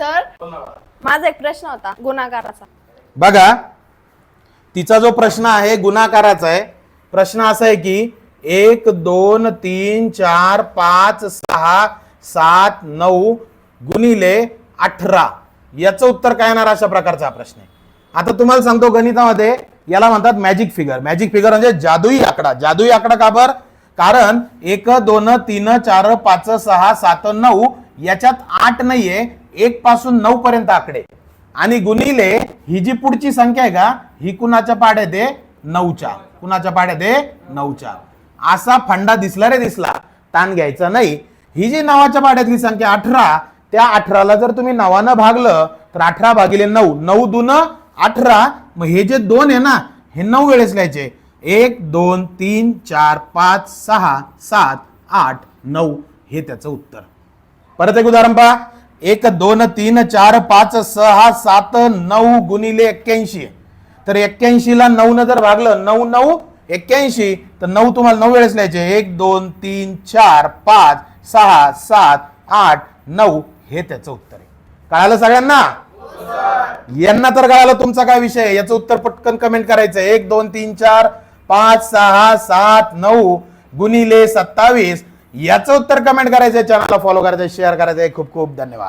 Sir माझा एक प्रश्न होता गुन्हागाराचा बघा तिचा जो प्रश्न आहे गुन्हाकाराचा आहे प्रश्न असा आहे की एक दोन तीन चार पाच सहा सात नऊ गुणिले अठरा. याचं उत्तर काय येणार अशा प्रकारचा हा प्रश्न आहे. आता तुम्हाला सांगतो गणितामध्ये याला म्हणतात मॅजिक फिगर मॅजिक फिगर म्हणजे जादुई आकडा. जादुई आकडा का बर? कारण एक दोन तीन चार पाच सहा सात नऊ याच्यात आठ नाहीये एक पासून नऊ पर्यंत आकडे. आणि गुणिले ही जी पुढची संख्या आहे का ही कुणाच्या पाड्यात आहे नऊच्या. कुणाच्या पाड्यात आहे नऊच्या. असा फंडा दिसला रे दिसला. ताण घ्यायचा नाही. ही जी नावाच्या पाड्यातली संख्या अठरा त्या अठराला जर तुम्ही नवानं भागलं तर अठरा भागिले नऊ. नऊ दुन अठरा. मग हे जे दोन आहे ना हे नऊ वेळेस लिहायचे. एक दोन तीन चार पाच सहा सात आठ नऊ. हे त्याचं उत्तर. परत एक उदाहरण पहा. एक दोन तीन चार पाच सहा सात नऊ गुणिले एक्क्याऐंशी. तर एक्क्याऐंशीला नऊ न जर भागलं नऊ नऊ एक्क्याऐंशी तर नऊ तुम्हाला नऊ वेळेस लिहायचे. एक दोन तीन चार पाच सहा सात आठ नऊ हे त्याचं उत्तर आहे. कळालं सगळ्यांना? यांना तर कळालं तुमचा काय विषय आहे? याचं उत्तर पटकन कमेंट करायचं एक दोन तीन चार पाच सहा सात नऊ गुणिले सत्तावीस. याचं उत्तर कमेंट करायचं चॅनलला फॉलो करायचं शेअर करायचं खूप खूप धन्यवाद.